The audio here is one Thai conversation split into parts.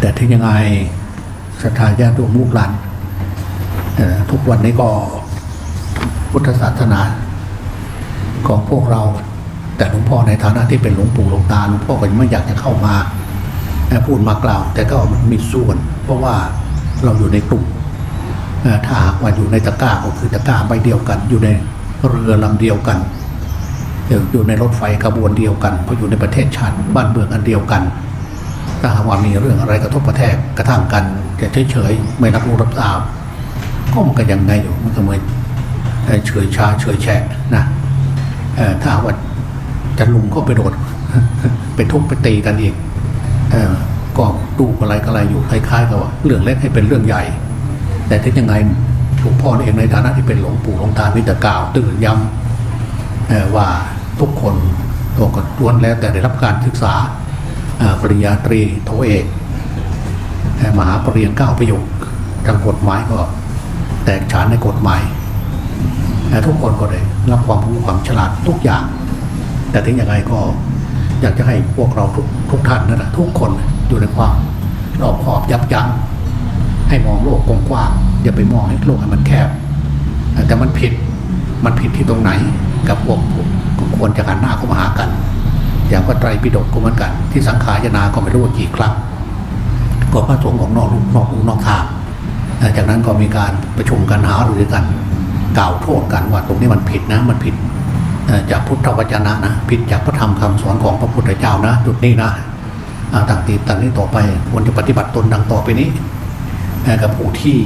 แต่ถึงยังไงศรัทธาญาติโยมลูกหลานทุกวันนี้ก็พุทธศาสนา ของพวกเรา แต่หลวงพ่อในฐานะที่เป็นหลวงปู่หลวงตาหลวงพ่อก็ยังไม่อยากจะเข้ามาพูดมากล่าว แต่ก็มันมีส่วน เพราะว่าเราอยู่ในกลุ่มถ้าหากว่าอยู่ในตะกร้าก็คือตะกร้าใบเดียวกัน อยู่ในเรือลำเดียวกันเอ่ออยู่ในรถไฟขบวนเดียวกันเพราะอยู่ในประเทศชาติบ้านเมืองอันเดียวกัน ถ้าหากว่ามีเรื่องอะไรกระทบกระแทกกระทั่งกันจะเฉยๆไม่รับรู้รับทราบก็มันก็ยังไงอยู่มันก็เหมือนเฉยชาเฉยแฉะนะถ้าหากว่าจะลุมก็ไปโดดไปทุบไปตีกันอีกเอ่อก็ดูอะไรก็อะไรอยู่คล้ายๆกับว่าเรื่องเล็กให้เป็นเรื่องใหญ่ แต่ถึงยังไงหลวงพ่อเองในฐานะที่เป็นหลวงปู่หลวงตามิตรกล่าวตื่นย้ำว่าทุกคนตัวก็ล้วนแล้วแต่ได้รับการศึกษา ปริญญาตรีโทเอกมหาปรริญญาเก้าประโยคทางกฎหมายก็แตกฉานในกฎหมายทุกคนก็ได้รับความรู้ความฉลาดทุกอย่าง แต่ถึงอยังไงก็อยากจะให้พวกเราทุกทุกท่านนั่นแหละทุกคนอยู่ในความรอบคอบยับยั้งให้มองโลกกว้างๆอย่าไปมองให้โลกให้มันแคบ แต่มันผิดมันผิดที่ตรงไหนกับพวกควรจะหันหน้าเข้ามาหากัน อย่างพระไตรปิฎกก็เหมือนกัน ที่สังขายนาก็ไม่รู้ว่ากี่ครั้งก็พระสงฆ์ของนอกนอกนอกทางจากนั้นก็มีการประชุมกันหารือกันกล่าวโทษกันว่าตรงนี้มันผิดนะมันผิดจากพุทธวจนะนะผิดจากพระธรรมคำสอนของพระพุทธเจ้านะจุดนี้นะต่างตีตันนี้ต่อไปควรจะปฏิบัติตนดังต่อไปนี้กับผู้ที่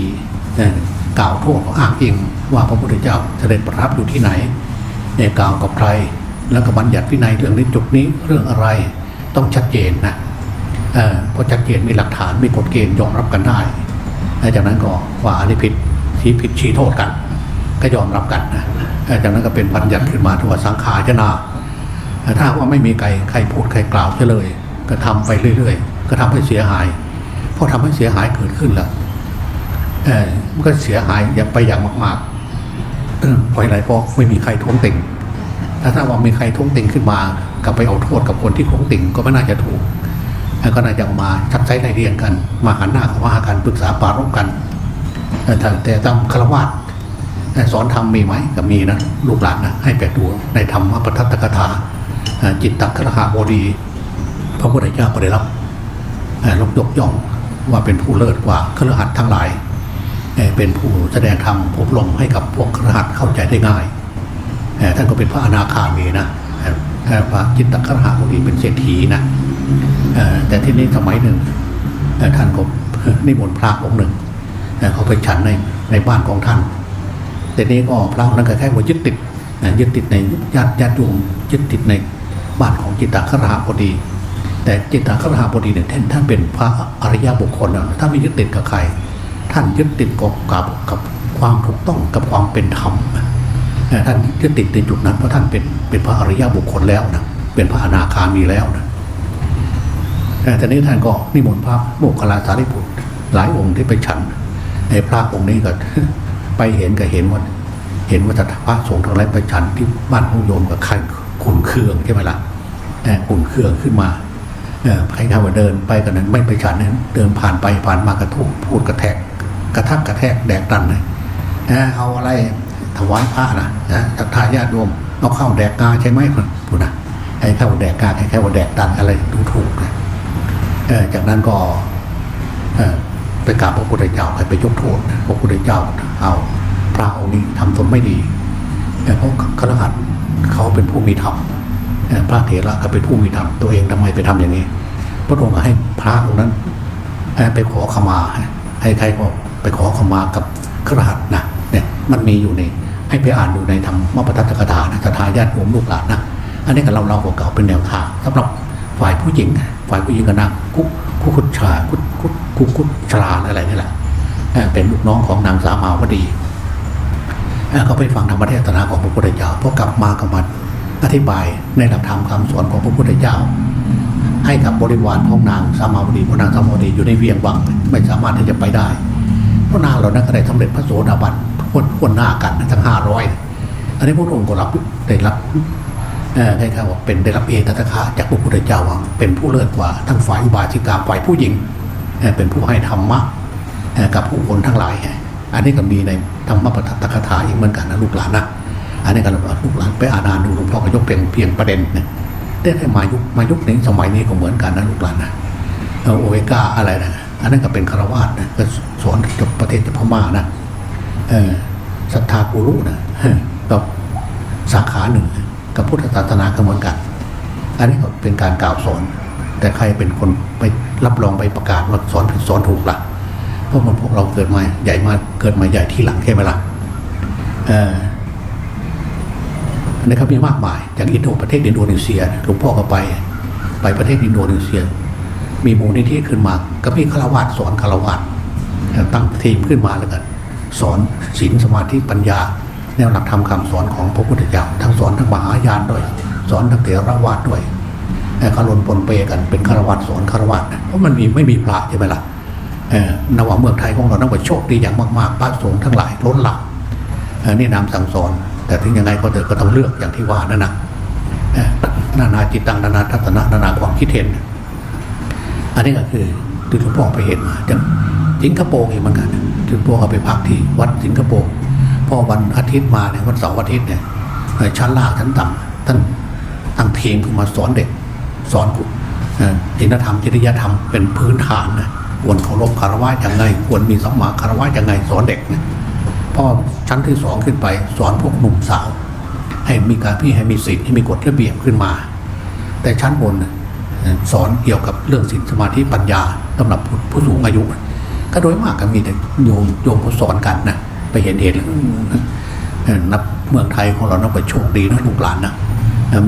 กล่าวโทษอ้างอิงว่าพระพุทธเจ้าเสด็จประทับอยู่ที่ไหนกล่าวกับใคร แล้วก็บัญญัติวินัยเรื่องนี้จุดนี้เรื่องอะไรต้องชัดเจนนะเอ่อพอชัดเจนมีหลักฐานมีกฎเกณฑ์ยอมรับกันได้แล้วจากนั้นก็ว่าอันนี้ผิดชี้ผิดชี้โทษกัน ก็ยอมรับกันนะจากนั้นก็เป็นบัญญัติขึ้นมาที่ว่าสังขารนาถ้าว่าไม่มีใครใครพูดใครกล่าวเลย ก็ทำไปเรื่อย ๆ ก็ทำให้เสียหายพอทำให้เสียหายเกิดขึ้นแล้วมันก็เสียหายอย่างไปอย่างมากๆเออเพราะอะไรเพราะไม่มีใครท้วงติง ถ้าถ้าว่ามีใครท้วงติงขึ้นมากับไปเอาโทษกับคนที่ท้วงติงก็ไม่น่าจะถูกก็น่าจะเอามาชักไซไล่เรียงกัน มาหันหน้าเข้ามาหากันปรึกษาปรารบกัน แต่ตามฆราวาสสอนธรรมมีไหมก็มีนะลูกหลานนะให้ไปดูในธรรมปทัตตกถาจิตตครหาบดี พระพุทธเจ้าก็ได้รับอ่ายกย่องว่าเป็นผู้เลิศกว่าครหัสทั้งหลาย เป็นผู้แสดงธรรมอบรมให้กับพวกครหัสเข้าใจได้ง่าย ท่านก็เป็นพระอนาคามีนะพระจิตตครหาบดีเป็นเศรษฐีนะแต่ที่นี้สมัยหนึ่งท่านก็นิมนต์พระองค์หนึ่งเอ่อเขาไปฉันในในบ้านของท่าน แต่นี้ก็พระนั้นก็แค่ว่ายึดติดยึดติดในญาติญาติโยมยึดติดในบ้านของจิตตครหาบดีแต่จิตตครหาบดีเนี่ยท่านท่านเป็นพระอริยบุคคลนะท่านไม่ยึดติดกับใคร ท่านยึดติดกับกับความถูกต้องกับความเป็นธรรมเท่านยึดติดในจุดนั้นเพราะท่านเป็นเป็นพระอริยบุคคลแล้วนะเป็นพระอนาคามีแล้วนะเอ่อแต่นี้ท่านก็นิมนต์พระโมคคัลาสารีบุตรหลายองค์ที่ไปฉันไอ้พระองค์นี้ก็ไปเห็นก็เห็นว่าเห็นว่าจะพระสงฆ์ทั้งหลายไปฉันที่บ้านของโยมกับใครขุนเคืองใช่ไหมล่ะเอ่อขุนเคืองขึ้นมาใครทำว่าเดินไปกันนั้น ไม่ไปฉันนั้นเดินผ่านไปผ่านมากระทุกพูดกระแทก กระทักกระแทกแดกดันเลยเอาอะไร ถวายพระนะนะศรัทธาญาติโยมเอาเข้าวแดกกาใช่ไหมพูดนะไอ้ข้าวแดกกาไอ้ข้าวแดกดันอะไรดูถูกเลยเอ่อจากนั้นก็เอไปกราบพระพุทธเจ้าให้ไปยกโทษพระพุทธเจ้าเอาพระองค์นี้ทำตนไม่ดีเอ่เพราะครหัสเขาเป็นผู้มีธรรมพระเถระก็เป็นผู้มีธรรมตัวเองทำไมไปทำอย่างนี้ พระองค์ให้พระองค์นั้นไปขอขมา ให้ใครก็ไปขอขมากับครหัสนะ มันมีอยู่ในให้ไปอ่านดูในธรรมปทัตตกถานะทายาติโยมลูกหลานนะอันนี้กับเราเราเก่าเป็นแนวทางสำหรับฝ่ายผู้หญิง ฝ่ายผู้หญิงก็นางกุ๊กกุ๊กคุดชากุ๊กกุ๊กกุ๊กกุ๊กชราอะไรนี่แหละเอ่อเป็นลูกน้องของนางสามาวดีเอ่อเขาไปฟังธรรมเทศนาของพระพุทธเจ้าพอกลับมากับมันอธิบายในหลักธรรมคำสอนของพระพุทธเจ้า ให้กับบริวารของนางสามาวดีเพราะนางสามาวดีอยู่ในเวียงวังไม่สามารถที่จะไปได้เพราะนางเหล่านั้นก็ได้สำเร็จพระโสดาบัน ทวนทวนหน้ากันทั้งห้าร้อยอันนี้พระองค์ก็รับได้รับเอ่อให้เขาว่าเป็นได้รับเอตตะคะจากพระพุทธเจ้าว่าเป็นผู้เลิศกว่าทั้งฝ่ายอุบาสิกาฝ่ายผู้หญิงเป็นผู้ให้ธรรมะกับผู้คนทั้งหลาย อันนี้ก็มีในธรรมปฐคาถาอีกเหมือนกันนะลูกหลานนะอันนี้ก็ลูกหลานไปอ่านานดูหลวงพ่อก็ยกเป็นเพียงประเด็นนะได้มายุคมายุคนี้สมัยนี้ก็เหมือนกันนะลูกหลานนะโอเวก้าอะไรนะอันนั้นก็เป็นคารวาสนะก็สอนกับประเทศพม่านะ ศรัทธากูรุนะก็สาขาหนึ่ง กับพุทธศาสนาก็เหมือนกัน อันนี้ก็เป็นการกล่าวสอน แต่ใครเป็นคนไปรับรองไปประกาศว่าสอนผิดสอนถูกล่ะเพราะมันพวกเราเกิดมาใหญ่มากเกิดมาใหญ่ที่หลังใช่ไหมล่ะเออนนี้ครับมีมากมายอย่างอินโดประเทศอินโดนีเซียหลวงพ่อก็ไป ไปประเทศอินโดนีเซีย มีมูลนิธิขึ้นมา ก็มีฆราวาสสอนฆราวาสตั้งทีมขึ้นมาแล้วกัน สอนศีลสมาธิปัญญา แนวหลักธรรมคำสอนของพระพุทธเจ้าทั้งสอนทั้งมหายานด้วย สอนทั้งเถรวาทด้วยแต่คารนปนเปกันเป็นฆราวาสสอนฆราวาสเพราะมันมีไม่มีพระใช่ไหมล่ะเนว่าเมืองไทยของเรานับว่าโชคดีอย่างมากๆพระสงฆ์ทั้งหลายล้นหลามเอ่อนี่นำสั่งสอน แต่ถึงยังไงก็เถอะก็ต้องเลือกอย่างที่ว่านั่นนะเอ่อนานาจิตตังนานาทัศนะนานาความคิดเห็น อันนี้ก็คือที่หลวงพ่อไปเห็นมาจาก สิงคโปร์เองเหมือนกันที่หลวงพ่อเอาไปพักที่วัดสิงคโปร์พอวันอาทิตย์มาเนี่ยวันเสาร์อาทิตย์เนี่ยชั้นล่างชั้นต่ำท่านตั้งทีมขึ้นมาสอนเด็ก สอนเอ่อศีลธรรมจริยธรรมเป็นพื้นฐานนะควรเคารพคารวะอย่างไง ควรมีสัมมาคารวะอย่างไงสอนเด็กนะพอชั้นที่สองขึ้นไปสอนพวกหนุ่มสาว ให้มีการพี่ให้มีสิทธิให้มีกฎระเบียบขึ้นมา แต่ชั้นบนน่ะเอ่อสอนเกี่ยวกับเรื่องศีลสมาธิปัญญาสำหรับผู้สูงอายุ ก็โดยมากก็มีแต่โยมโยมเขาสอนกันนะไปเห็นเห็นนับเมืองไทยของเรานับว่าโชคดีนะลูกหลานนะ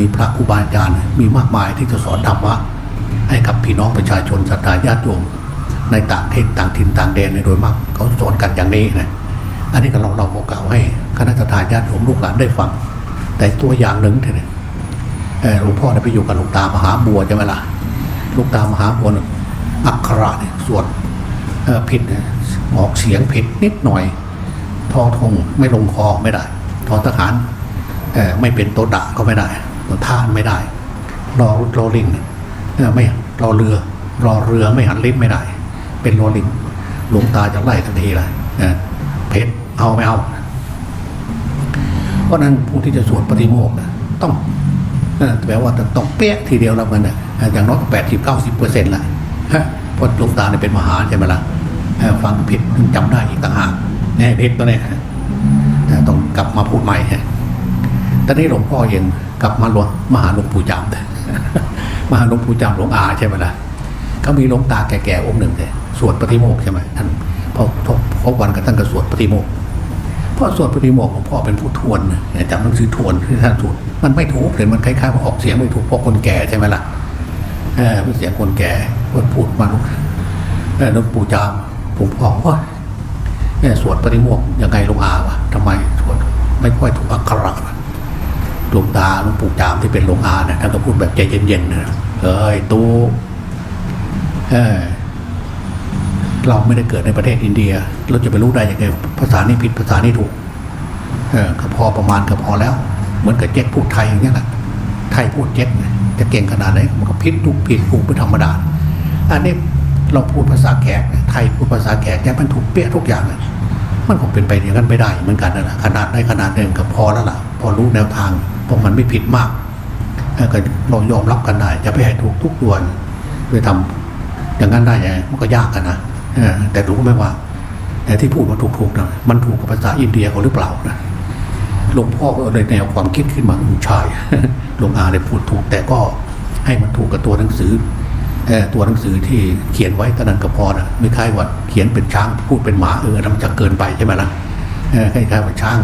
มีพระครูบาอาจารย์มีมากมายที่จะสอนธรรมะให้กับพี่น้องประชาชนศรัทธาญาติโยมในต่างเทศต่างถิ่นต่างแดนในโดยมากเขาสอนกันอย่างนี้นะอันนี้ก็เราเราบอกกล่าวให้คณะทาญาติโยมลูกหลานได้ฟัง แต่ตัวอย่างหนึ่งเท่านั้นหลวงพ่อเนี่ยไปอยู่กับหลวงตามหาบัวใช่ไหมล่ะหลวงตามหาบัวอักขระเนี่ยสวด ผิดออกเสียงผิดนิดหน่อย ทอทงไม่ลงคอไม่ได้ ทอทหารเอ่ไม่เป็นโตด่าก็ไม่ได้ตัวท่านไม่ได้ รอรอลิงเนี่ยไม่รอเรือ รอเรือไม่หันลิ้นไม่ได้ เป็นรอลิงหลวงตาจะไล่ทันทีเลยเอ่อเพชรเอาไม่เอา เพราะนั้นผู้ที่จะสวดปฏิโมกข์ต้องแปลว่าต้องเป๊ะทีเดียวแล้วมันนะอย่างน้อยแปดสิบเก้าสิบเปอร์เซ็นต์ละ เพราะหลวงตาเนี่ยเป็นมหาใช่ไหมล่ะเอ่อฟังผิดจำได้อีกต่างหากแน่ผิดตัวเนี่ยต้องกลับมาพูดใหม่ฮะตอนนี้หลวงพ่อเองกลับมาหลวงมหาหลวงปู่จามมหาหลวงปู่จามหลวงอาใช่ไหมล่ะเขามีหลวงตาแก่ๆองค์หนึ่งเลยสวดปฏิโมกข์ใช่ไหมท่านพอทบพบวันกับท่านก็สวดปฏิโมกข์พ่อสวดปฏิโมกข์ของพ่อเป็นผู้ทวนนะจำหนังสือทวนที่ท่านสวดมันไม่ถูกเลยมันคล้ายๆว่าออกเสียงไม่ถูกเพราะคนแก่ใช่ไหมล่ะเออเป็นเสียงคนแก่ คนพูดมาลูกเออหลวงปู่จามผมบอกว่าเนี่ยสวดปฏิโมกข์ยังไงหลวงอาวะทำไมสวดไม่ค่อยถูกอักขระวะหลวงตาหลวงปู่จามที่เป็นหลวงอาเนี่ยท่านก็พูดแบบใจเย็นๆนะเอ้ยตูเออเราไม่ได้เกิดในประเทศอินเดีย เราจะไปรู้ได้ยังไงภาษานี้ผิดภาษานี้ถูกเออก็พอประมาณก็พอแล้ว เหมือนกับเจ๊กพูดไทยอย่างนี้ยแหละไทยพูดเจ๊กจะเก่งขนาดไหนมันก็ผิดถูกผิดถูกเป็นธรรมดา อันนี้เราพูดภาษาแขกไทยพูดภาษาแขกเนี่มันถูกเปี้ยทุกอย่างเลยมันคงเป็นไปอย่างนั้นไม่ได้เหมือนกันนะขนาดได้ขนาดหนึ่งก็พอแล้วล่ะ พอรู้แนวทางเพราะมันไม่ผิดมากก็เรายอมรับกันได้จะไปให้ถูกทุกตัวนไปทำอย่างนั้นได้ยังไงมันก็ยากกันนะแต่รู้ไหมว่าแต่ที่พูดมาถูกๆนะมันถูกกับภาษาอินเดียเขาหรือเปล่านะหลวงพ่อก็เลยแนวความคิดขึ้นมาอืมใช่หลวงอาได้พูดถูกแต่ก็ให้มันถูกกับตัวหนังสือ ตัวหนังสือที่เขียนไว้เท่านั้นก็พอนะไม่คล้ายว่าเขียนเป็นช้างพูดเป็นหมาเออนั่นมันจะเกินไปใช่ไหมล่ะคล้ายๆว่าช้าง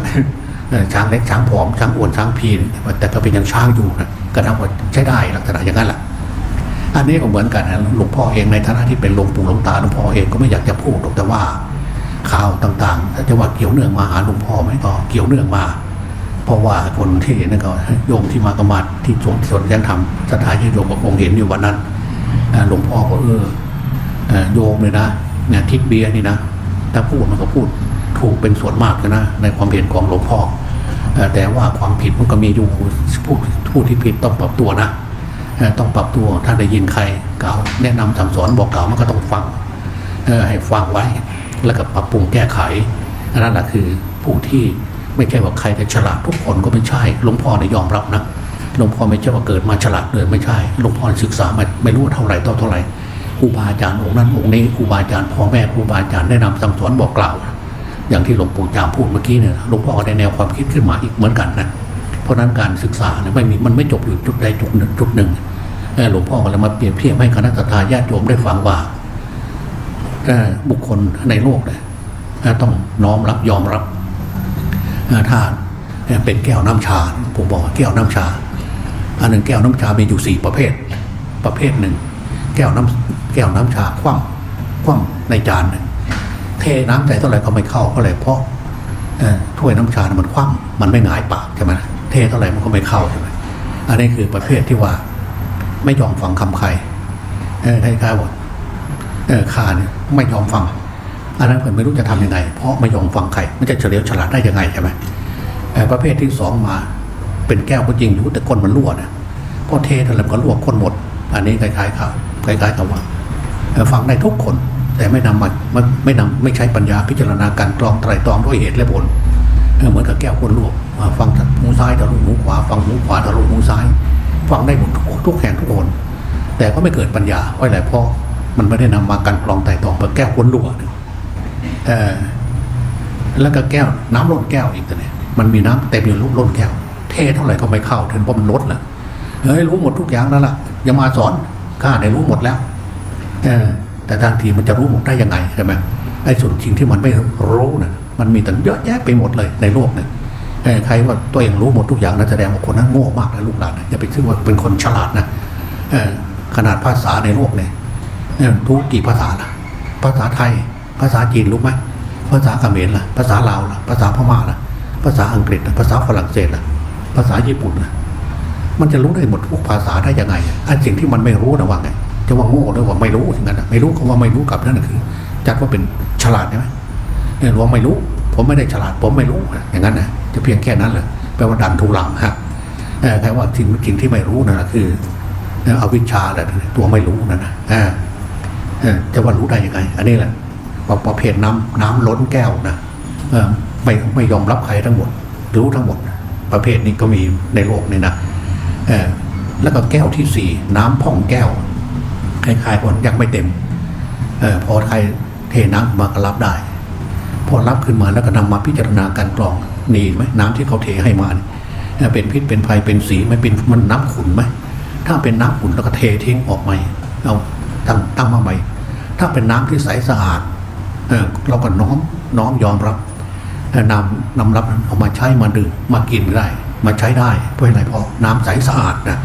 ช้างเล็กช้างผอมช้างอ้วนช้างพีนแต่ก็เป็นยังช้างอยู่นะก็นับว่าใช้ได้ลักษณะอย่างนั้นแหละอันนี้ก็เหมือนกันนะหลวงพ่อเองในฐานะที่เป็นหลวงปู่หลวงตาหลวงพ่อเองก็ไม่อยากจะพูดแต่ว่าข่าวต่างๆจะว่าเกี่ยวเนื่องมาหาหลวงพ่อไหมก็เกี่ยวเนื่องมา เพราะว่าคนที่นั่นก็โยมที่มากรรมาที่สวนสวนยังทำสถานที่โยมก็คงเห็นอยู่วันนั้น หลวงพ่อก็เออโยมเลยนะเนี่ยทิศเบียร์นี่นะถ้าพูดมันก็พูดถูกเป็นส่วนมากนะในความเห็นของหลวงพ่อแต่ว่าความผิดมันก็มีอยู่ผู้ผู้ที่ผิดต้องปรับตัวนะต้องปรับตัวถ้าได้ยินใครกล่าวแนะนำสั่งสอนบอกกล่าวมันก็ต้องฟังให้ฟังไว้แล้วก็ปรับปรุงแก้ไขนนั้นแหละคือผู้ที่ไม่ใช่ว่าใครจะฉลาดทุกคนก็ไม่ใช่หลวงพ่อเนี่ยยอมรับนะ หลวงพ่อไม่ใช่ว่าเกิดมาฉลาดเลยไม่ใช่หลวงพ่อศึกษามาไม่รู้ว่าเท่าไหร่ต่อเท่าไหร่ครูบาอาจารย์องค์นั้นองค์นี้ครูบาอาจารย์พ่อแม่ครูบาอาจารย์แนะนำสั่งสอนบอกกล่าว อย่างที่หลวงปู่จามพูดเมื่อกี้เนี่ยหลวงพ่อได้แนวความคิดขึ้นมาอีกเหมือนกันนะเพราะนั้นการศึกษาเนี่ยไม่มีมันไม่จบอยู่จุดใดจุดหนึ่งจุดหนึ่งหลวงพ่อก็เลยมาเปรียบเทียบให้คณะทาญาติโยมได้ฟังว่าบุคคลในโลกเนี่ยต้องน้อมรับยอมรับถ้าเป็นแก้วน้ำชาผมบอกว่าแก้วน้ำชา อันหนึ่งแก้วน้ำชา มีอยู่สี่ประเภท ประเภทหนึ่ง แก้วน้ำแก้วน้ำชาคว่ำคว่ำในจานหนึ่งเทน้ำใส่เท่าไหร่ก็ไม่เข้าก็เลยเพราะถ้วยน้ำชาน่ะมันคว่ำมันไม่หงายปากใช่ไหมเทเท่าไหร่มันก็ไม่เข้าใช่ไหมอันนี้คือประเภทที่ว่า ไม่ยอมฟังคำใครเออคล้ายๆว่าเออข้าเนี่ยไม่ยอมฟัง อันนั้นผมไม่รู้จะทำยังไง เพราะไม่ยอมฟังใคร มันจะเฉลียวฉลาดได้ยังไงใช่ไหมประเภทที่สองมา เป็นแก้วก็จริงอยู่แต่ก้นมันรั่วนะพอเทเท่าไหร่มันก็รั่วก้นหมด อันนี้คล้ายๆครับคล้ายๆกับว่าเอ่อฟังได้ทุกคนแต่ไม่นำมาไม่ไม่นำไม่ใช้ปัญญาพิจารณาการกรองไตรตรองด้วยเหตุและผลเหมือนกับแก้วก้นรั่วอ่าฟังหูซ้ายทะลุหูขวา ฟังหูขวาทะลุหูซ้าย ฟังได้หมดทุกแห่งทุกคนแต่ก็ไม่เกิดปัญญาเพราะอะไรเพราะมันไม่ได้นำมาการกรองไตรตรองเพื่อแก้วก้นรั่วแล้วก็แก้วน้ำล้นแก้วอีกตัวเนี่ยมันมีน้ำเต็มอยู่ล้นแก้ว เทเท่าไหร่ก็ไม่เข้าถึงเพราะมันลดแหละเฮ้ยรู้หมดทุกอย่างแล้วล่ะอย่ามาสอนข้าได้รู้หมดแล้วเออแต่ทางทีมันจะรู้หมดได้ยังไงใช่ไหมไอ้ส่วนจริงที่มันไม่รู้น่ะมันมีตั้งเยอะแยะไปหมดเลยในโลกเนี่ยใครว่าตัวเองรู้หมดทุกอย่างนะแสดงว่าคนนั้นโง่มากนะลูกหลานนะอย่าไปคิดว่าเป็นคนฉลาดนะขนาดภาษาในโลกเนี่ยเออรู้กี่ภาษาล่ะ ภาษาไทย ภาษาจีนรู้ไหมภาษาเขมรล่ะ ภาษาลาวล่ะ ภาษาพม่าล่ะ ภาษาอังกฤษล่ะ ภาษาฝรั่งเศสล่ะ ภาษาญี่ปุ่นล่ะมันจะรู้ได้หมดทุกภาษาได้ยังไงอันสิ่งที่มันไม่รู้นะว่าไง จะว่าโง่หรือว่าไม่รู้อย่างนั้นนะไม่รู้คำว่าไม่รู้กับนั่นนะคือ จัดว่าเป็นฉลาดใช่ไหมเนี่ยว่าไม่รู้ ผมไม่ได้ฉลาด ผมไม่รู้นะอย่างนั้นนะจะเพียงแค่นั้นเลยแปลว่าดันทุลังฮะแปลว่าสิ่งสิ่งที่ไม่รู้นั่นนะคือเอ่ออวิชชาแหละตัวไม่รู้นั่นนะออเออจะว่ารู้ได้ยังไง อันนี้แหละประเภทน้ำน้ำล้นแก้วนะไม่ไม่ยอมรับใครทั้งหมด รู้ทั้งหมด ประเภทนี้ก็มีในโลกนี่นะแล้วก็แก้วที่สี่น้ำพ่องแก้วคล้ายๆคนยังไม่เต็มอพอใครเทน้ำมาก็รับได้ พอรับขึ้นมาแล้วก็นำมาพิจารณาการกรองนี่ไหมน้ำที่เขาเทให้มาเนี่เป็นพิษเป็นภัยเป็นสีไม่เป็นมันน้ำขุ่นไหมถ้าเป็นน้ำขุ่นแล้วก็เททิ้งออกใหม่เอาตั้งตั้งมาใหม่ถ้าเป็นน้ำที่ใสสะอาดเอเราก็น้อมน้อมยอมรับ นำนำรับเอามาใช้มาดื่มมากินได้ มาใช้ได้เพราะอะไรเพราะน้ำใสสะอาดนะ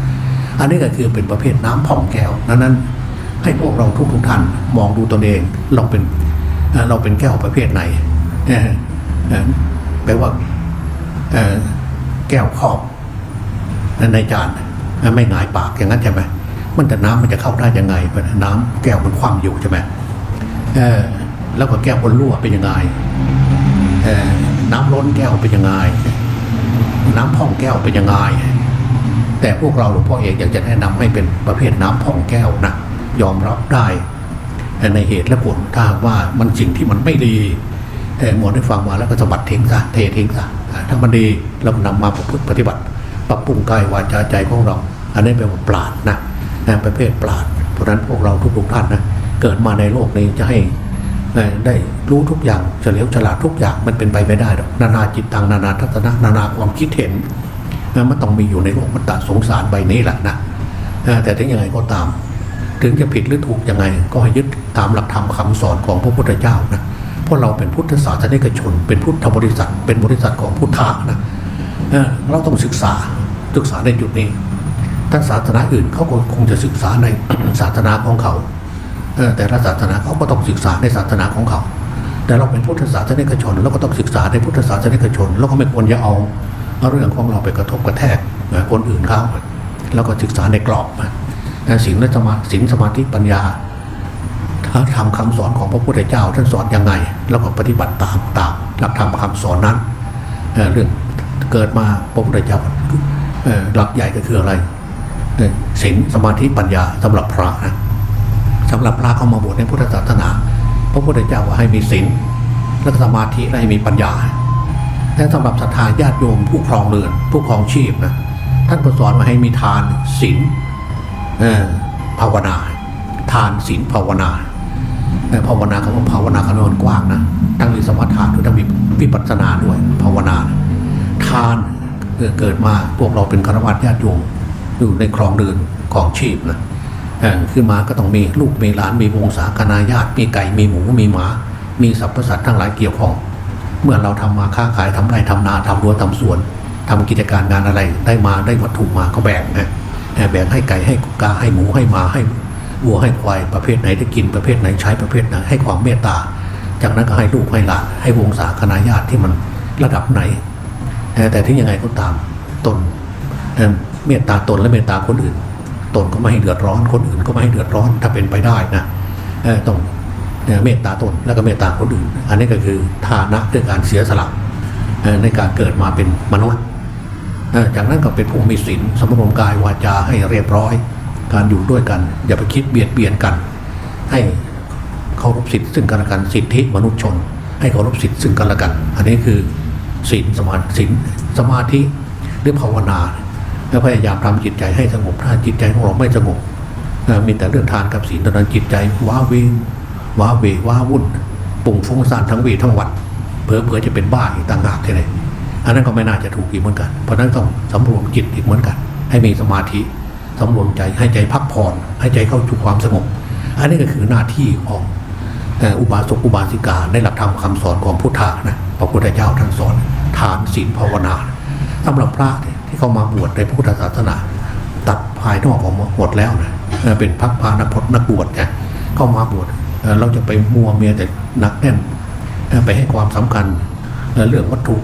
อันนี้ก็คือเป็นประเภทน้ำผ่องแก้วนั้นนั้นให้พวกเราทุกทุกท่านมองดูตนเองเราเป็นเราเป็นแก้วประเภทไหนแปลว่าแก้วครอบในจานไม่หงายปากอย่างนั้นใช่ไหมมันแต่น้ำมันจะเข้าได้ยังไงนน้ำแก้วมันคว่ำอยู่ใช่ไหมแล้วก็แก้วบนรั่วเป็นยังไง น้ำล้นแก้วเป็นยังไง น้ำพองแก้วเป็นยังไง แต่พวกเราหลวงพ่อเองอยากจะแนะนำให้เป็นประเภทน้ำพองแก้วนะยอมรับได้ในเหตุและผลถ้าว่ามันสิ่งที่มันไม่ดีเออหมดได้ฟังมาแล้วก็สะบัดทิ้งซะเททิ้งซะถ้ามันดีเราก็นำมาประพฤติปฏิบัติ ปรับปรุงกายวาจาใจของเรา อันนี้เป็นปราดนะนะประเภทปราดเพราะฉะนั้นพวกเราทุกๆท่านนะเกิดมาในโลกนี้จะให้ ได้รู้ทุกอย่างเฉลียวฉลาดทุกอย่างมันเป็นไปไม่ได้หรอกนานาจิตตังนานาทัศนะนานาความคิดเห็นมันต้องมีอยู่ในโลกมันตะสงสารใบนี้แหละนะแต่ถึงยังไงก็ตาม ถึงจะผิดหรือถูกยังไง ก็ให้ยึดตามหลักธรรมคำสอนของพระพุทธเจ้านะเพราะเราเป็นพุทธศาสนิกชน เป็นพุทธบริษัท เป็นบริษัทของพุทธะนะเราต้องศึกษาศึกษาในจุดนี้ถ้าศาสนาอื่นเขาก็คงจะศึกษาในศาสนาของเขา แต่ละศาสนาเขาก็ต้องศึกษาในศาสนาของเขา แต่เราเป็นพุทธศาสนิกชนเราก็ต้องศึกษาในพุทธศาสนิกชนเราก็ไม่ควรจะเอาเรื่องของเราไปกระทบกระแทกคนอื่นเขาแล้วก็ศึกษาในกรอบนะศีลและสมาศีลสมาธิปัญญาถ้าทำคำสอนของพระพุทธเจ้าท่านสอนยังไง แล้วก็ปฏิบัติตามตามหลักธรรมคำสอนนั้นเเรื่องเกิดมาพระพุทธเจ้าหลักใหญ่ก็คืออะไรเอ่อศีลสมาธิปัญญาสำหรับพระนะ สำหรับพระเข้ามาบวชในพุทธศาสนา พระพุทธเจ้าว่าให้มีศีลและสมาธิและให้มีปัญญาแต่สำหรับศรัทธาญาติโยมผู้ครองเรือน ผู้ครองชีพนะท่านก็สอนมาให้มีทานศีลภาวนา ทานศีลภาวนาภาวนาคำว่าภาวนาคำนวนกว้างนะทั้งมีสมถะด้วยทั้งมีวิปัสสนาด้วยภาวนา ทานเกิดมาพวกเราเป็นคารวะญาติโยมอยู่ในครองเรือนของชีพนะ ขึ้นมาก็ต้องมีลูกมีหลานมีวงศาคณาญาติมีไก่มีหมูมีหมา มีสรรพสัตว์ทั้งหลายเกี่ยวข้อง เมื่อเราทำมาค้าขายทำไร่ทำนาทำรั้วทำสวนทำกิจการงานอะไรได้มาได้วัตถุมาก็แบ่งนะแบ่งให้ไก่ให้กาให้หมูให้หมาให้วัวให้ควายประเภทไหนได้กินประเภทไหนใช้ประเภทไหนให้ความเมตตา จากนั้นก็ให้ลูกให้หลานให้วงศาคณาญาติที่มันระดับไหน แต่ที่ยังไงก็ตามตนเมตตาตนและเมตตาคนอื่น ตนก็ไม่ให้เดือดร้อน คนอื่นก็ไม่ให้เดือดร้อนถ้าเป็นไปได้นะต้องเมตตาตนแล้วก็เมตตาคนอื่น อันนี้ก็คือฐานะด้วยการเสียสละในการเกิดมาเป็นมนุษย์จากนั้นก็เป็นผู้มีศีลสมรวมกายวาจาให้เรียบร้อย การอยู่ด้วยกัน อย่าไปคิดเบียดเบียนกัน ให้เคารพสิทธิซึ่งกันและกันสิทธิมนุษยชน ให้เคารพสิทธิซึ่งกันและกัน อันนี้คือศีลสมาศีลสมาธิหรือภาวนา แล้วพยายามทำจิตใจให้สงบถ้าจิตใจของเราไม่สงบมีแต่เรื่องทานกับศีลตอนนั้นจิตใจว้าเวงว้าเวว้าวุ่นปุ่งฟุ้งซ่านทั้งวีทั้งวันเผลอเผลอๆจะเป็นบ้าอีกต่างหากทีเลยอันนั้นก็ไม่น่าจะถูกอีกเหมือนกัน เพราะนั้นต้องสำรวมจิตอีกเหมือนกัน ให้มีสมาธิสำรวมใจให้ใจพักผ่อนให้ใจเข้าสู่ความสงบ อันนี้ก็คือหน้าที่ของอุบาสกอุบาสิกาในหลักธรรมคำสอนของพุทธะนะพระพุทธเจ้าท่านสอนทานศีลภาวนาสำหรับพระเนี่ย ที่เข้ามาบวชในพุทธศาสนา ตัดภายนอกออกมาหมดแล้วนะเออเป็นพักพานพจนักบวชเนี่ยเข้ามาบวชเราจะไปมัวเมียแต่หนักแน่นไปให้ความสำคัญเรื่องวัตถุ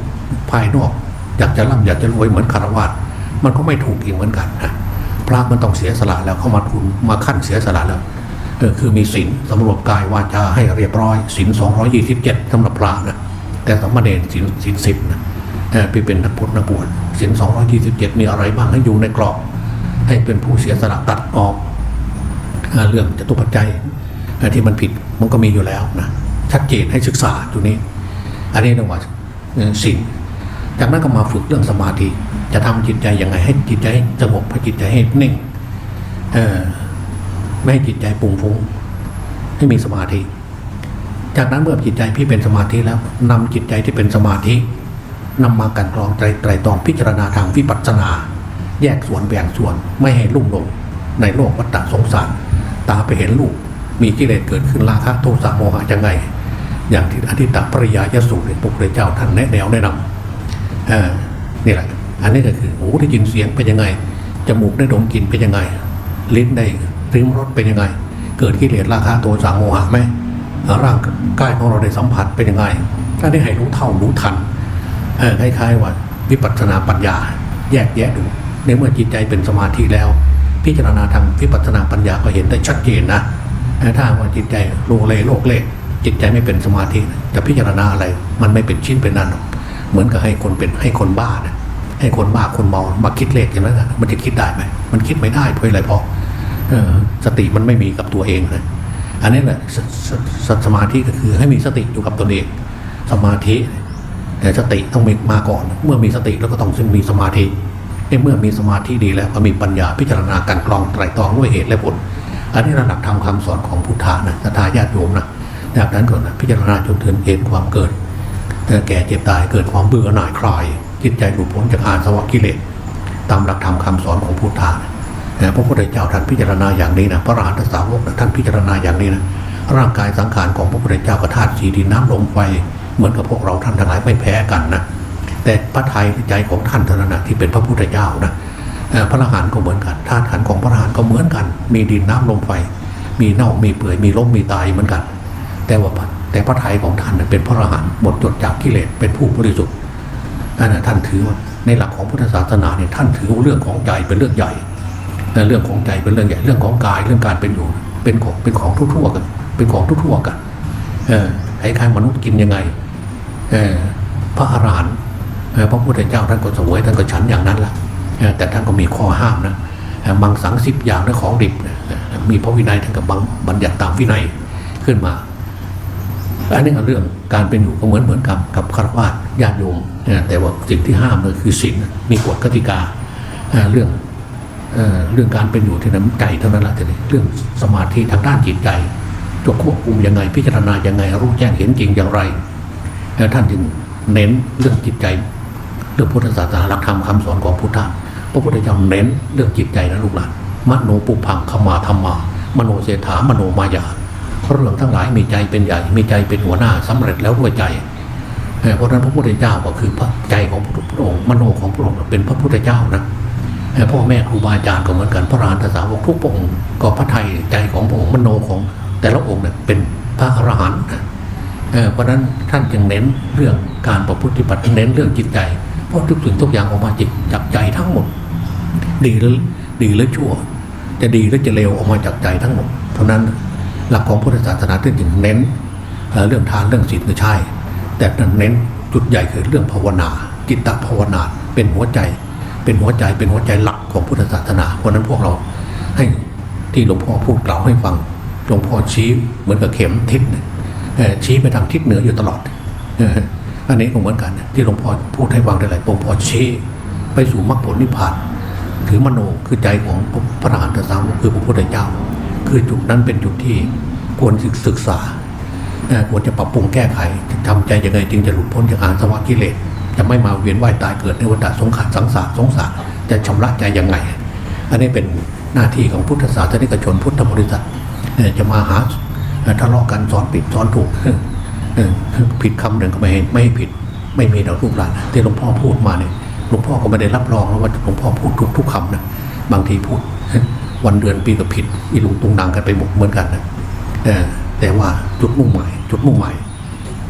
ภายนอก อยากจะร่ำอยากจะรวยเหมือนคารวะมันก็ไม่ถูกอีกเหมือนกันนะพระมันต้องเสียสละแล้วเข้ามาทุนมาขั้นเสียสละแล้วคือมีศีลสำรวมกายวาจาให้เรียบร้อยศีลสองร้อยี่สิบเจ็ดสำหรับพระนะแต่สามเณรศีลศีลสิบนะ ไปเป็นนักพุทธนักบวชศีลสองร้อยยี่สิบเจ็ดมีอะไรบ้างให้อยู่ในกรอบ ให้เป็นผู้เสียสละตัดออกเรื่องจตุปัจจัยที่มันผิดมันก็มีอยู่แล้วนะชัดเจนให้ศึกษาตัวนี้ อันนี้เรียกว่าเอ่อศีลจากนั้นก็มาฝึกเรื่องสมาธิ จะทำจิตใจยังไงให้จิตใจสงบให้จิตใจให้นิ่งไม่ให้จิตใจปุ่งฟุ้งให้มีสมาธิ จากนั้นเมื่อจิตใจพี่เป็นสมาธิแล้วนำจิตใจที่เป็นสมาธิ นำมากันกรองไตรไตรตองพิจารณาทางวิปัสสนา แยกส่วนแบ่งส่วนไม่ให้ลุ่มหลงในโลกวัฏฏะสงสาร ตาไปเห็นลูกมีกิเลสเกิดขึ้นราคะโทสะโมหะยังไง อย่างที่อธิตตปริยายสูตรเนี่ยพระพุทธเจ้าท่านแนะแนวแนะนำเออนี่แหละอันนี้ก็คือหูได้ยินเสียงเป็นยังไงจมูกได้ดมกลิ่นเป็นยังไง ลิ้นได้ริมรสเป็นยังไง เกิดกิเลสราคะโทสะโมหะไหมร่างกายของเราได้สัมผัสเป็นยังไงถ้าได้ให้รู้เท่ารู้ทัน คล้ายๆว่าวิปัสสนาปัญญา แยกแยะดูในเมื่อจิตใจเป็นสมาธิแล้ว พิจารณาทางวิปัสสนาปัญญาก็เห็นได้ชัดเจนนะแต่ถ้าว่าจิตใจโลเลโลกเล่จิตใจไม่เป็นสมาธิจะพิจารณาอะไร มันไม่เป็นชิ้นเป็นนันเหมือนกับให้คนเป็นให้คนบ้านะให้คนบ้าคนเมามาคิดเลขอย่างนั้นมันจะคิดได้ไหมมันคิดไม่ได้เพราะอะไรเพราะสติมันไม่มีกับตัวเองนะอันนี้แหละสสสสมาธิก็คือให้มีสติอยู่กับตนเอง สมาธิ แต่สติต้องมีมาก่อน เมื่อมีสติแล้วก็ต้องซึ่งมีสมาธิเมื่อมีสมาธิดีแล้วก็มีปัญญาพิจารณาการกรองไตรตรองด้วยเหตุและผล อันนี้ระดับธรรมคำสอนของพุทธานะศรัทธาญาติโยมนะจากนั้นก่อนนะพิจารณาจนถึงเห็นความเกิดเอ่แก่เจ็บตายเกิดความเบื่อหน่ายคลายจิตใจหลุดพ้นจากอาสวะกิเลสตามหลักธรรมคำสอนของพุทธานะนะพระพุทธเจ้าท่านพิจารณาอย่างนี้นะพระอรหันตสาวกท่านพิจารณาอย่างนี้นะร่างกายสังขารของพระพุทธเจ้ากับธาตุสีดินน้ำลมไฟ เหมือนกับพวกเราท่านทั้งหลายไม่แพ้กันนะแต่พระไทยใจของท่านเท่านั้นนะที่เป็นพระพุทธเจ้านะพระอรหันต์ก็เหมือนกันธาตุขันของพระอรหันต์ก็เหมือนกัน มีดินน้ำลมไฟ มีเน่ามีเปื่อยมีล้มมีตายเหมือนกัน แต่ว่าแต่พระไทยของท่านเป็นพระอรหันต์หมดจดจากกิเลสเป็นผู้บริสุทธิ์นั่นนะท่านถือในหลักของพุทธศาสนาเนี่ยท่านถือเรื่องของใจเป็นเรื่องใหญ่แต่เรื่องของใจเป็นเรื่องใหญ่เรื่องของกายเรื่องการเป็นอยู่เป็นของเป็นของทั่วๆกัน เป็นของทั่วๆกันเออให้ใครมนุษย์กินยังไง พระอรหันต์พระพุทธเจ้าท่านก็เสวยท่านก็ฉันอย่างนั้นแหละแต่ท่านก็มีข้อห้ามนะเออมังสังสิบอย่างและของดิบมีพระวินัยท่านกับบังบัญญัติตามวินัยขึ้นมาอันนี้เรื่องการเป็นอยู่ก็เหมือนเหมือนกับกับคารวะญาติโยมแต่ว่าสิ่งที่ห้ามเลยคือศีลมีกฎกติกาเรื่องเอเรื่องการเป็นอยู่ที่นั้นใจเท่านั้นแหละทีนี้เรื่องสมาธิทางด้านจิตใจจะควบคุมยังไงพิจารณายังไงรู้แจ้งเห็นจริงอย่างไร แล้วท่านจึงเน้นเรื่องจิตใจ เรื่องพุทธศาสนาหลักธรรมคำสอนของพุทธะพระพุทธเจ้าเน้นเรื่องจิตใจนะลูกหลานมโนปุพังขมาธรรมา มโนเสถามโนมายาเรื่องทั้งหลายมีใจเป็นใหญ่มีใจเป็นหัวหน้าสำเร็จแล้วด้วยใจเพราะนั้นพระพุทธเจ้าก็คือพระใจของพระองค์มโนของพระองค์เป็นพระพุทธเจ้านะพ่อแม่ครูบาอาจารย์ก็เหมือนกันพระรหันตสาวกทุกพระองค์ก็พระไทยใจของพระองค์มโนของแต่ละองค์เนี่ยเป็นพระอรหันต์ เพราะนั้นท่านจึงเน้นเรื่องการประพฤติปฏิบัติเน้นเรื่องจิตใจ เพราะทุกสิ่งทุกอย่างออกมาจิตจากใจทั้งหมด ดีหรือดีหรือชั่ว จะดีหรือจะเลวออกมาจากใจทั้งหมด เพราะนั้นหลักของพุทธศาสนาท่านจึงเน้นเรื่องทานเรื่องศีลก็ใช่ แต่เน้นจุดใหญ่คือเรื่องภาวนา จิตตภาวนาเป็นหัวใจ เป็นหัวใจเป็นหัวใจหลักของพุทธศาสนา เพราะนั้นพวกเราให้ที่หลวงพ่อพูดกล่าวให้ฟังหลวงพ่อชี้เหมือนกับเข็มทิศเนี่ย ชี้ไปทางทิศเหนืออยู่ตลอดอันนี้ก็เหมือนกันที่หลวงพ่อพูดให้ฟังได้หลายหลวงพ่อชี้ไปสู่มรรคผลนิพพานถือมโนคือใจของพระอรหันตสาวกคือพระพุทธเจ้า คือจุดนั้นเป็นจุดที่ควรศึกษาควรจะปรับปรุงแก้ไขจะทำใจยังไงจึงจะหลุดพ้นจากอาสวะกิเลสจะไม่มาเวียนว่ายตายเกิดในวัฏสงขารสังสารสงสารจะชำระใจยังไง อันนี้เป็นหน้าที่ของพุทธศาสนิกชนพุทธบริษัทจะมาหา ทะเลาะกันสอนผิดสอนถูกผิดคำหนึ่งก็ไม่ให้ไม่ผิด ไม่มีดอกลูกหลานที่หลวงพ่อพูดมาเนี่ยหลวงพ่อก็ไม่ได้รับรองว่าหลวงพ่อพูดทุกทุกคำนะบางทีพูดวันเดือนปีก็ผิดอีลุงตุงนังกันไปหมดเหมือนกันนะแต่ว่าจุดมุ่งหมายจุดมุ่งหมาย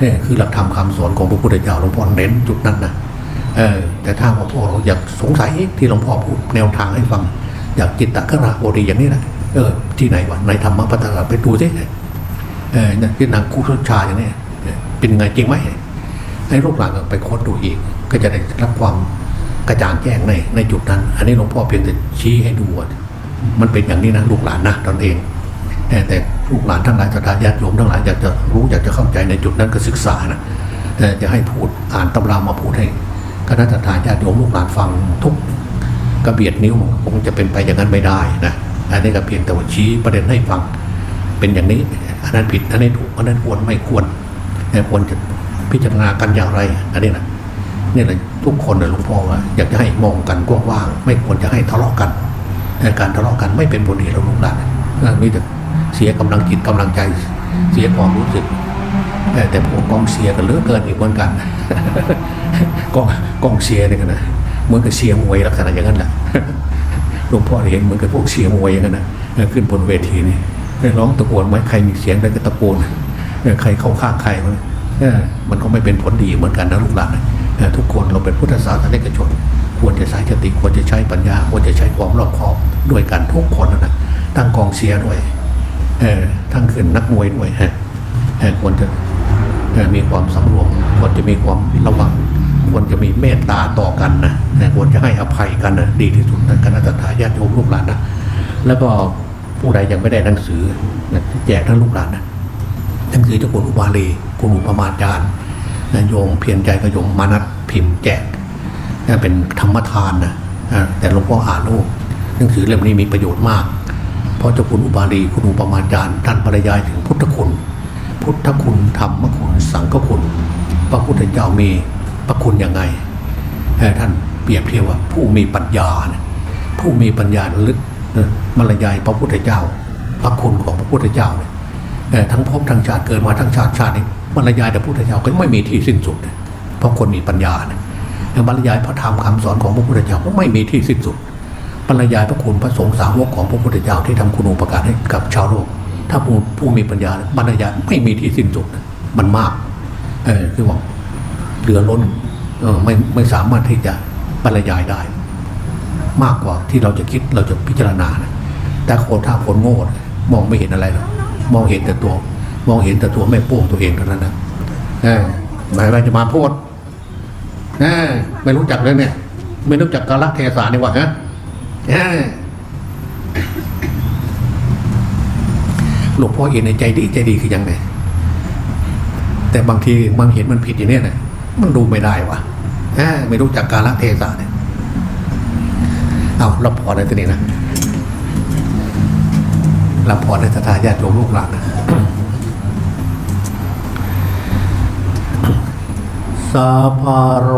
นี่คือหลักธรรมคำสอนของพระพุทธเจ้าหลวงพ่อเน้นจุดนั้นนะเออแต่ถ้าว่าพ่อเราอยากสงสัยที่หลวงพ่อพูดแนวทางให้ฟัง อยากจิตตะกราโอดีอย่างนี้นะเออที่ไหนวะในธรรมพัฒนาไปดูสิ เออนี่ยที่นางคู่ชชาอย่างนี้เป็นไงจริงไหมให้ลูกหลานไปค้นดูอีก ก็จะได้รับความกระจ่างแจ้งในในจุดนั้น อันนี้หลวงพ่อเพียงแต่ชี้ให้ดูว่ามันเป็นอย่างนี้นะลูกหลานนะตนเองแต่ลูกหลานทั้งหลายศรัทธาญาติโยมทั้งหลายอยากจะรู้อยากจะเข้าใจในจุดนั้นก็ศึกษานะเออจะให้พูดอ่านตำรามาพูดให้คณะศรัทาญาติโยมลูกหลานฟังทุกกระเบียดนิ้วคงจะเป็นไปอย่างนั้นไม่ได้นะอันนี้ก็เพียงแต่ว่าชี้ประเด็นให้ฟังเป็นอย่างนี้ อันนั้นผิดอันนี้ถูกอันนั้นควรไม่ควรควรจะพิจารณากันอย่างไร อันนี้นะนี่แหละทุกคนนะหลวงพ่อว่าอยากจะให้มองกันกว้างๆไม่ควรจะให้ทะเลาะกันการทะเลาะกันไม่เป็นผลดีเราลูกหลานนะมีแต่เสียกำลังจิตกำลังใจ เสียความรู้สึก แต่พวกกองเสียกันเลือเกินอีกเหมือนกันกองกองเชียเนี่ยกันนะเหมือนกับเชียมวยลักษณะอย่างนั้นแหละหลวงพ่อเห็นเหมือนกับพวกเชียมวยอย่างนั้นนะขึ้นบนเวทีนี่ ร้องตะโกนไหมใครมีเสียงได้ก็ตะโกนใครเข้าข้างใครมันมันก็ไม่เป็นผลดีเหมือนกันนะลูกหลานทุกคนเราเป็นพุทธศาสนิกชน ควรจะใช้สติควรจะใช้ปัญญา ควรจะใช้ความรอบคอบด้วยกันทุกคนนะตั้งกองเชียร์ด้วยทั้งขึ้นนักมวยด้วยควรจะมีความสำรวมควรจะมีความระวังควรจะมีเมตตาต่อกันนะควรจะให้อภัยกันนะดีที่สุดนะคณะทาญาติโยมลูกหลานนะแล้วก็ ผู้ใดยังไม่ได้หนังสือแจกทั้งลูกหลานนะหนังสือเจ้าคุณอุบาลีคุณอุปมาจารย์นะโยมเพียรใจกโยมมานัดพิมพ์แจกนะเป็นธรรมทานนะแต่หลวงพ่ออ่านโลกหนังสือเล่มนี้มีประโยชน์มาก เพราะเจ้าคุณอุบาลีคุณอุปมาจารย์ท่านบรรยายถึงพุทธคุณ พุทธคุณธรรมคุณสังฆคุณ พระพุทธเจ้ามีพระคุณยังไงท่านเปรียบเทียบว่าผู้มีปัญญา ผู้มีปัญญาลึก เอ่อบรรยายพระพุทธเจ้า พระคุณของพระพุทธเจ้าเนี่ยเอ่ทั้งภพทั้งชาติเกิดมาทั้งชาติชาตินี้บรรยายแต่พระพุทธเจ้าก็ไม่มีที่สิ้นสุด เพราะคนมีปัญญาเนี่ยบรรยายพระธรรมคำสอนของพระพุทธเจ้าก็ไม่มีที่สิ้นสุดบรรยายพระคุณพระสงฆ์สาวกของพระพุทธเจ้าที่ทำคุณูปการให้กับชาวโลก ถ้าผู้ผู้มีปัญญาบรรยายไม่มีที่สิ้นสุดมันมาก เออคือว่าเหลือล้นเออไม่ไม่สามารถที่จะบรรยายได้ มากกว่าที่เราจะคิดเราจะพิจารณานะ แต่คนถ้าคนโง่มองไม่เห็นอะไรหรอกมองเห็นแต่ตัว มองเห็นแต่ตัวแม่โป้งตัวเองเท่านั้นนะหมายว่าจะมาพูดไม่รู้จักเลยเนี่ย ไม่รู้จักกาลเทศานี่ว่าฮะหลวงพ่อเองในใจดีใจดีคือยังไงแต่บางทีมันเห็นมันผิดอย่างเนี้ยนะมันดูไม่ได้วะไม่รู้จักการลเทศะเนี่ยเอาเรับพรได้ทีนี้นะ รับพรในสถานญาติโยมลูกหลานนะสัพพโร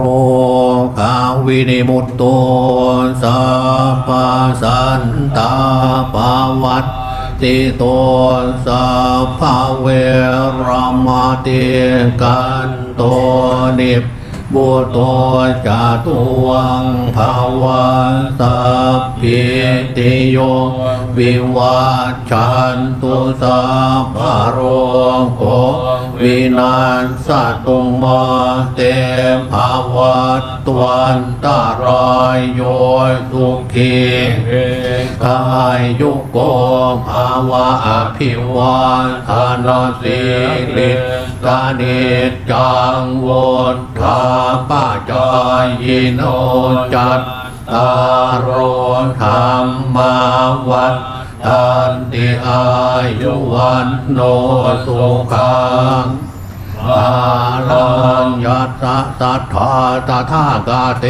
กาวินิมุตโตสัพพสันตาปาวัตติโตสัพพเวรมติกันโตนิพ บุโตจาตุวังภาวะสัพพิติโยวิวัชชันตุสัพพโรโควินาศตุมาเตภาวัตตวันตารายโยสุขีกายยุโกภาวะอภิวาทานาสิริ กานิจจังวุฒาปจายโนจัตตารโรธรรมาวัฏทันติอายุวันโนสุขังอาลัญยัสสะสัทธาตถากาเต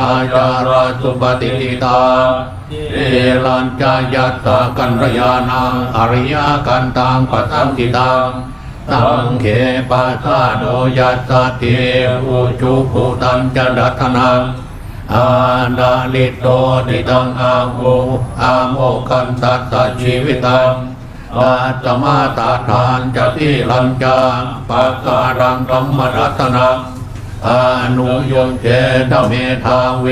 อาจาราสุปฏิทิตาเอลัญจายัสสะกัญรยานังอริยกันตังปัสสัมติตัง ตังเขปัสาโนยัสสะเทอุจุปุตัญจดัตนังอาดาลิโตติตังอาโมอาโมกันตัสชีวิตังอาตมาตาทานจะที่ลังจาปะการังธรรมรัตนัง อนุโยงเจตเมทาเว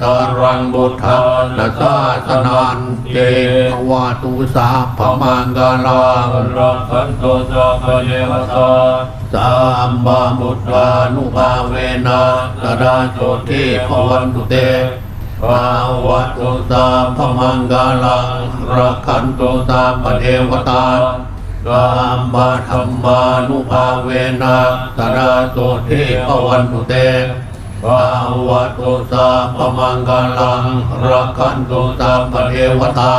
สรังบุตทันสาสนานเจวาตุสาพมังกาลังรักขันโตสัพพะเยวตาสัมมาบุตรานุภาเวนะตดาโสทิภวันตุเตภาวะตุสาพมังกาลังรักขันโตสาปเทวตา สัมมาธรรมานุภาเวนะตดาโสทิภวันตุเตภาวะตุสาพมังกลังรักขันโตาปเทวตา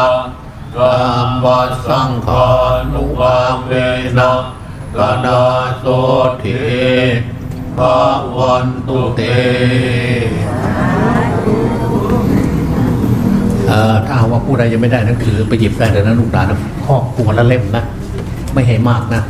สัมมาสังฆานุภาเวนะกดาโสทิภาวันตุเตถ้าหากว่าผู้ใดยังไม่ได้หนังสือไปหยิบได้เลยนะลูกหลานนะพ่อควรละเล่มนะ ไม่ให้มากนะ